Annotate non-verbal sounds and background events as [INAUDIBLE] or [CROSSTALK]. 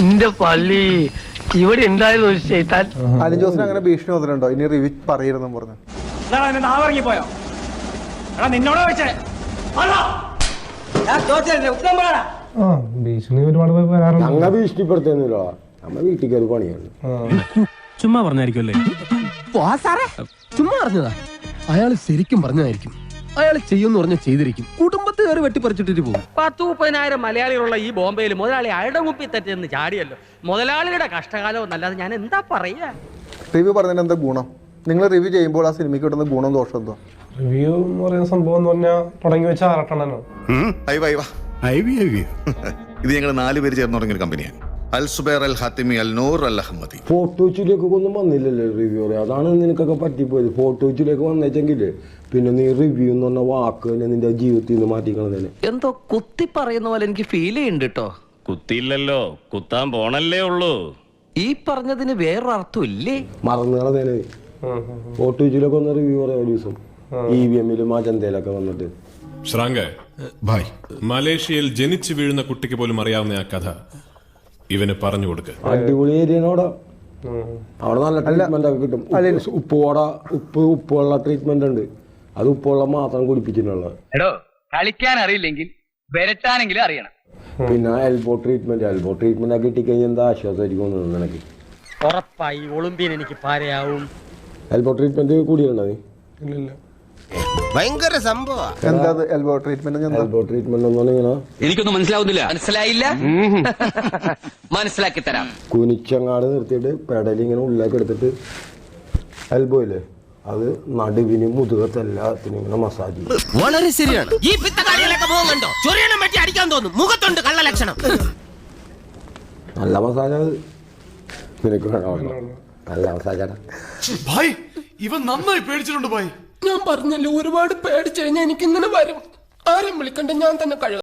എന്റെ പള്ളി. ഇവിടെ ഒരു ചെയ്താൽ അലിൻ ജോസിന് അങ്ങനെ ഭീഷണി വന്നിട്ടുണ്ടോ? ഇനി റിവ്യൂ പറയരുതെന്നും പറഞ്ഞു. നാവിറങ്ങി പോയോ എടാ നിന്നോട് വെച്ചേ ആ ഭീഷണി ഒരുപാട് പേര് വരാറുണ്ട്. ഞങ്ങ ഭീഷണിപ്പെടുത്തുന്നില്ല നമ്മ വീട്ടിൽ കയറി പണിയാണ് ചുമ്മാ പറഞ്ഞായിരിക്കുമല്ലേ ചുമ്മാ പറഞ്ഞതാ. അയാൾ ശരിക്കും പറഞ്ഞതായിരിക്കും. അയാൾ ചെയ്യുമെന്ന് പറഞ്ഞ ചെയ്തിരിക്കും. കുടുംബത്തെ കയറി വെട്ടിപ്പറിച്ചിട്ടിട്ട് പോകും. പത്ത് മുപ്പതിനായിരം മലയാളികളുള്ള ഈ ബോംബെയിൽ മുതലാളി അയാളുടെ മുപ്പി തെറ്റെന്ന് ചാടിയല്ലോ. മുതലാളിയുടെ കഷ്ടകാലം എന്നല്ലാതെ ഞാൻ എന്താ പറയാ? റിവ്യൂ പറഞ്ഞതിന് എന്താ ഗുണം? നിങ്ങൾ റിവ്യൂ ചെയ്യുമ്പോൾ ആ സിനിമയ്ക്ക് കിട്ടുന്ന ഗുണം ദോഷം എന്തോ? റിവ്യൂ എന്ന് പറയുന്ന സംഭവം എന്ന് പറഞ്ഞാൽ തുടങ്ങി വെച്ച ആറട്ടെണ്ണനോ ഇത് ഞങ്ങൾ നാല് പേര് ചേർന്ന് തുടങ്ങിയ ഒരു കമ്പനിയാണ് Al Zubair Al Hathimi Al Noor Al Ahmadi photo വെച്ചിലേക്ക് ഒന്നും വന്നില്ലല്ലോ റിവ്യൂ പറയാം അതാണ് നിനക്കൊക്കെ പറ്റിപ്പോയത്. ഫോട്ടോ വെച്ചിലേക്ക് വന്നേച്ചെങ്കിൽ പിന്നെ നീ റിവ്യൂ എന്ന് പറഞ്ഞ വാക്ക് നിന്റെ ജീവിതത്തിൽ നിന്ന് മാറ്റിക്കളന്നെ എന്തോ കുത്തി പറയുന്ന പോലെ എനിക്ക് ഫീൽ ചെയ്യുന്നുണ്ട് കേട്ടോ കുത്തിയില്ലല്ലോ. കുത്താൻ പോണല്ലേ ഉള്ളൂ. ഈ പറഞ്ഞതിന് വേറൊരു അർത്ഥം ഇല്ലേ? മറന്നു കളഞ്ഞേനെ. ഫോട്ടോ വെച്ചിലേക്ക് വന്ന റിവ്യൂ പറയാം ഒരു ദിവസം ഇ വി എമ്മിലും അജന്തയിലൊക്കെ വന്നിട്ട്. ശ്രാങ്ക ഭായ് മലേഷ്യയിൽ ജനിച്ചു വീഴുന്ന കുട്ടിക്ക് പോലും അറിയാവുന്ന ആ കഥ. ഇവന് പറഞ്ഞു കൊടുക്ക്. അടിപൊളി ഏരിയയാണ് അവിടെ നല്ല ട്രീറ്റ്മെന്റ് ഒക്കെ കിട്ടും. ഉപ്പ് ഉപ്പുവട ഉപ്പ് ഉപ്പുള്ള ട്രീറ്റ്മെന്റ് ഉണ്ട്. അത് ഉപ്പുവെള്ളം മാത്രം കുടിപ്പിച്ചിട്ടുള്ളത് എടോ കളിക്കാൻ അറിയില്ലെങ്കിൽ വരട്ടാനെങ്കിലും അറിയണം. പിന്നെ എൽബോ ട്രീറ്റ്മെന്റ് എൽബോ ട്രീറ്റ്മെന്റ് ഒക്കെ കിട്ടിക്കഴിഞ്ഞാൽ എന്താ ആശ്വാസമായിരിക്കും നിനക്ക്? ഉറപ്പായി ഒളിമ്പിയൻ എനിക്ക് പാരയാവും. എൽബോ ട്രീറ്റ്മെന്റ് കൂടിയുണ്ടോ നീ ഇല്ലില്ല. ഭയങ്കര സംഭവ. എന്താ എൽബോ ട്രീറ്റ്മെന്റ് എന്താ? എൽബോ ട്രീറ്റ്മെന്റ് ഇങ്ങനെ എനിക്കൊന്നും മനസ്സിലാവുന്നില്ല. മനസ്സിലായില്ല? [LAUGHS] മനസ്സിലാക്കി തരാം. കുനിച്ചങ്ങാട് നിർത്തിയിട്ട് പെടലി ഇങ്ങനെ ഉള്ളിലേക്ക് എടുത്തിട്ട് എൽബോ ഇല്ലേ? അത് നടുവിനും മുതുകത്തെല്ലാത്തിനും ഇങ്ങനെ മസാജ് വളരെ ശരിയാണ്. ഈ പിത്തക്കാരികളൊക്കെ മുഖം കണ്ടോ? ചൊറിയണം പറ്റി അടിക്കാൻ തോന്നും. മുഖത്തുണ്ട് കള്ള ലക്ഷണം നല്ല മസാജ് അത് നിനക്ക് വേണമല്ലോ നല്ല മസാജാടാ ഭായ് ഇവൻ നന്നായി പേടിച്ചിട്ടുണ്ട് ഭായ്. ഞാൻ പറഞ്ഞല്ലോ ഒരുപാട് പേടിച്ചു കഴിഞ്ഞാൽ എനിക്കിങ്ങനെ വരും. ആരും വിളിക്കണ്ട ഞാൻ തന്നെ കഴിവ്